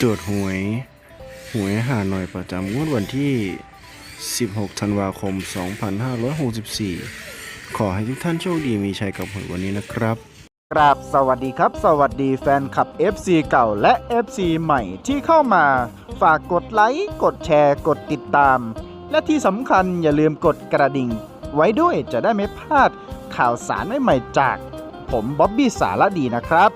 ตรวจหวย หวยหาหน่อยประจำงวดวันที่ 16 ธันวาคม 2564 ขอให้ทุกท่านโชคดีมีชัยกับหวยวันนี้นะครับครับสวัสดีครับ สวัสดีแฟนคลับ FC เก่าและ FC ใหม่ที่เข้ามา ฝากกดไลค์กดแชร์ กดติดตาม และที่สำคัญอย่าลืมกดกระดิ่ง ไว้ด้วยจะได้ไม่พลาดข่าวสารใหม่ๆจาก ผมบ๊อบบี้สารดีนะครับ